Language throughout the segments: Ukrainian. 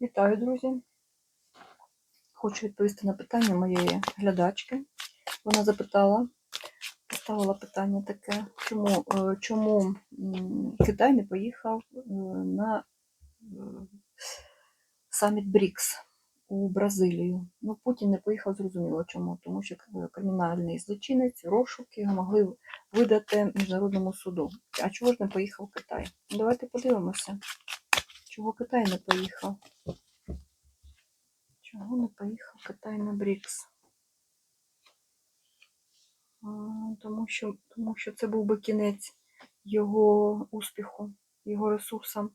Вітаю, друзі! Хочу відповісти на питання моєї глядачки. Вона запитала, ставила питання таке, чому, е, чому Китай не поїхав е, на е, саміт БРІКС у Бразилію. Ну, Путін не поїхав, зрозуміло чому, тому що кримінальний злочинець, розшук його могли видати міжнародному суду. А чого ж не поїхав Китай? Давайте подивимося, чого Китай не поїхав. Чого не поїхав Китай на БРІКС? Тому що, тому що це був би кінець його успіху, його ресурсам.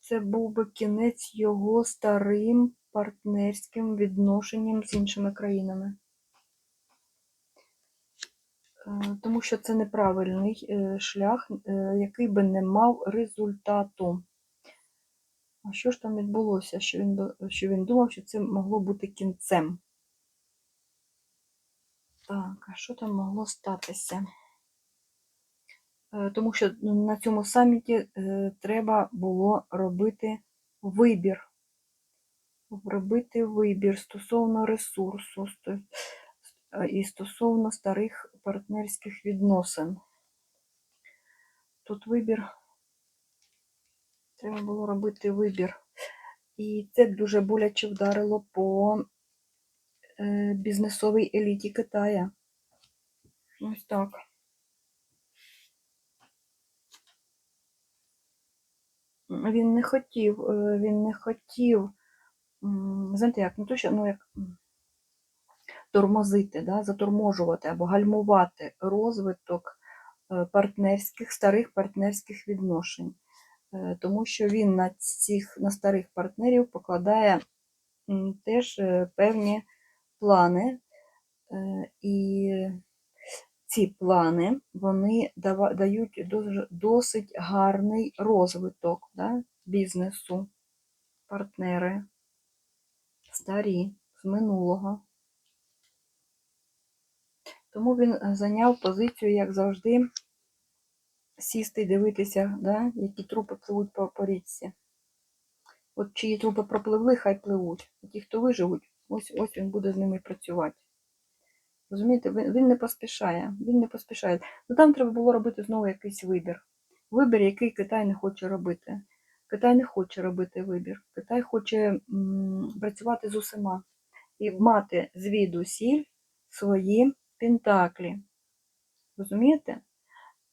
Це був би кінець його старим партнерським відношенням з іншими країнами. Е, Тому що це неправильний е, шлях, е, який би не мав результату. А що ж там відбулося? Що він, що він думав, що це могло бути кінцем? Так, а що там могло статися? Тому що ну, на цьому саміті треба було робити вибір. Робити вибір стосовно ресурсу і стосовно старих партнерських відносин. Тут вибір. Треба було робити вибір. І це дуже боляче вдарило по е, бізнесовій еліті Китая. Ось так. Він не хотів, е, він не хотів, знаєте, як, не то, що, ну, як тормозити, да, заторможувати або гальмувати розвиток е, партнерських, старих партнерських відношень. Е, Тому що він на цих на старих партнерів покладає теж е, певні плани, і ці плани вони дають досить гарний розвиток да, бізнесу, партнери, старі з минулого. Тому він е, зайняв позицію, як завжди, сісти і дивитися, да, які трупи пливуть по, по річці. От чиї трупи пропливли, хай пливуть. А ті, хто виживуть, ось ось він буде з ними працювати. Розумієте, він, він не поспішає. Він не поспішає. Ну там треба було робити знову якийсь вибір. Вибір, який Китай не хоче робити. Китай не хоче робити вибір. Китай хоче м, працювати з усіма і мати звідусіль свої пентаклі. Розумієте?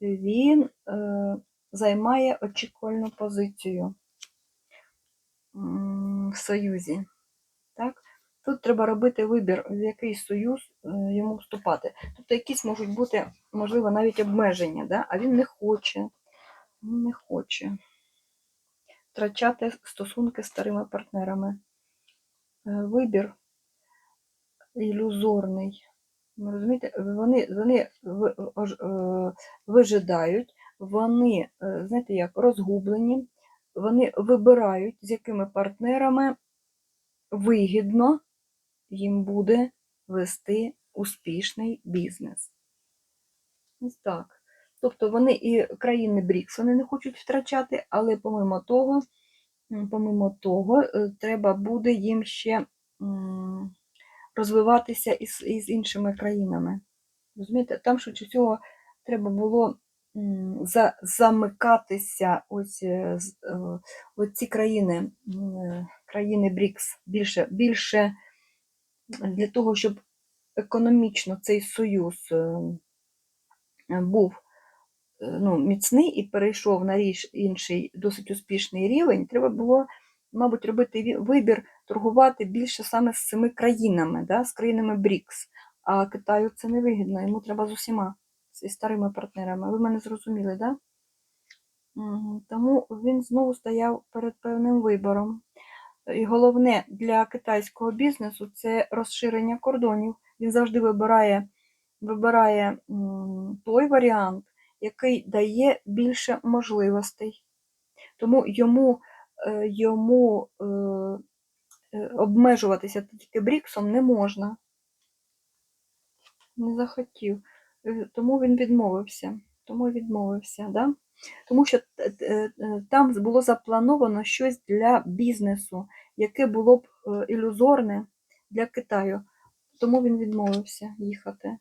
Він е, займає очікувальну позицію в Союзі. Так? Тут треба робити вибір, в який союз е, йому вступати. Тобто якісь можуть бути, можливо, навіть обмеження, да? а він не хоче. Він не хоче втрачати стосунки з старими партнерами. Е, Вибір ілюзорний. Ви розумієте, вони, вони е, вижидають, вони, е, знаєте, як розгублені, вони вибирають, з якими партнерами вигідно їм буде вести успішний бізнес. Ось так. Тобто вони і країни БРІКС вони не хочуть втрачати, але помимо того, помимо того, е, треба буде їм ще розвиватися із, із іншими країнами. Розумієте, там швидше всього треба було за, замикатися ось, е, е, ось ці країни, е, країни БРІКС більше, більше для того, щоб економічно цей союз був ну, міцний і перейшов на інший досить успішний рівень, треба було, мабуть, робити вибір торгувати більше саме з цими країнами, да, з країнами БРІКС. А Китаю це не вигідно, йому треба з усіма, зі старими партнерами. Ви мене зрозуміли, да? Тому він знову стояв перед певним вибором. І головне для китайського бізнесу це розширення кордонів. Він завжди вибирає, вибирає той варіант, який дає більше можливостей. Тому йому, е, йому е, обмежуватися тільки Бріксом не можна. Не захотів. Е, Тому він відмовився. Тому відмовився, да? Тому що е, е, е, там було заплановано щось для бізнесу, яке було б е, ілюзорне для Китаю. Тому він відмовився їхати.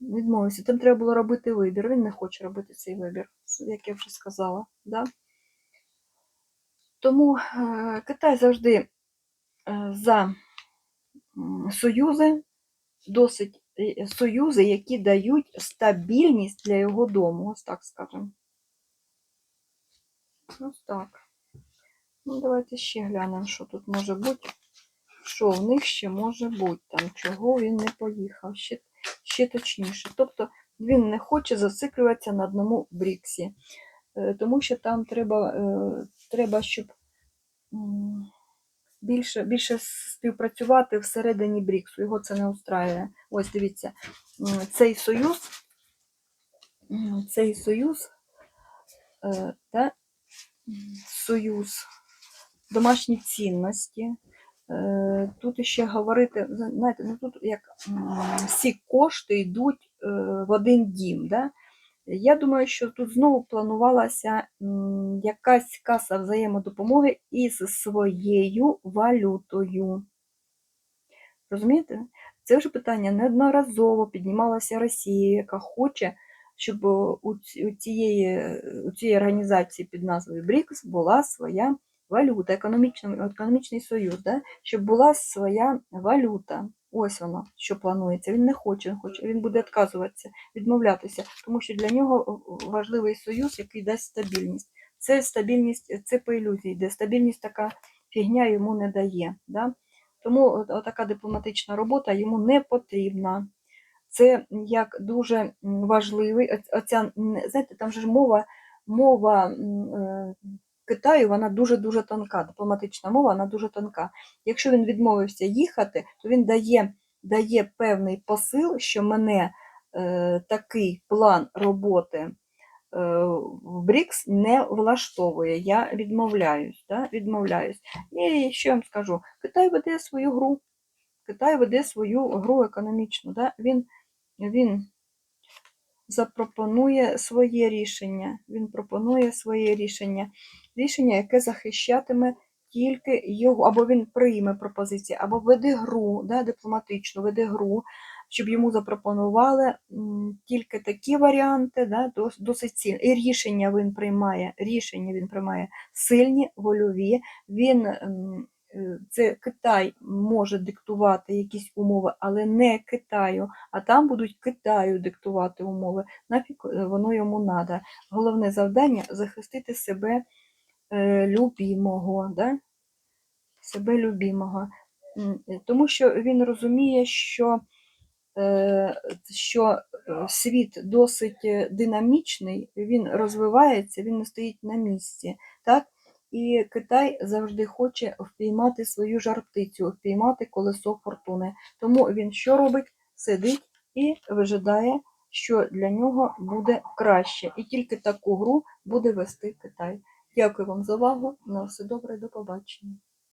Відмовився. Там треба було робити вибір. Він не хоче робити цей вибір, як я вже сказала. Да? Тому е, Китай завжди е, за союзи, досить е, союзи, які дають стабільність для його дому, ось так скажемо. Ось так. Ну, давайте ще глянемо, що тут може бути. Що в них ще може бути, там, чого він не поїхав, ще, ще точніше. Тобто він не хоче зациклюватися на одному Бріксі, Е, тому що там треба, е, треба щоб більше, більше співпрацювати всередині Бріксу. Його це не устраює. Ось дивіться, цей союз, цей союз, е, та, союз, домашні цінності. Е, Тут ще говорити, знаєте, ну тут як всі кошти йдуть е, в один дім. Да? Я думаю, що тут знову планувалася якась каса взаємодопомоги із своєю валютою. Розумієте? Це вже питання неодноразово піднімалася Росія, яка хоче, щоб у ці- у цієї, у цієї організації під назвою БРІКС була своя валюта, економічний, економічний союз, да? щоб була своя валюта. Ось воно, що планується. Він не хоче, він хоче, він буде відказуватися, відмовлятися, тому що для нього важливий союз, який дасть стабільність. Це стабільність, це по ілюзії, де стабільність така фігня йому не дає. Да? Тому отака дипломатична робота йому не потрібна. Це як дуже важливий. Оця, знаєте, там же ж мова, мова е, Китаю, вона дуже-дуже тонка. Дипломатична мова, вона дуже тонка. Якщо він відмовився їхати, то він дає, дає певний посил, що мене е, такий план роботи е, в БРІКС не влаштовує. Я відмовляюсь. Да? відмовляюсь. І що я вам скажу? Китай веде свою гру. Китай веде свою гру економічну. Да? Він, він запропонує своє рішення. Він пропонує своє рішення, рішення, яке захищатиме тільки його, або він прийме пропозиції, або веде гру, да, дипломатичну, веде гру, щоб йому запропонували тільки такі варіанти, да, досить цінні. І рішення він приймає, рішення він приймає сильні, вольові. Він це Китай може диктувати якісь умови, але не Китаю, а там будуть Китаю диктувати умови. Нафіг е, воно йому треба. Головне завдання захистити себе е, любімого, да? себе любімого. Е, Тому що він розуміє, що, е, що е, світ досить е, динамічний, він розвивається, він не стоїть на місці. Так? І Китай завжди хоче впіймати свою жар-птицю, впіймати колесо фортуни. Тому він що робить? Сидить і вижидає, що для нього буде краще. І тільки таку гру буде вести Китай. Дякую вам за увагу. На все добре, до побачення.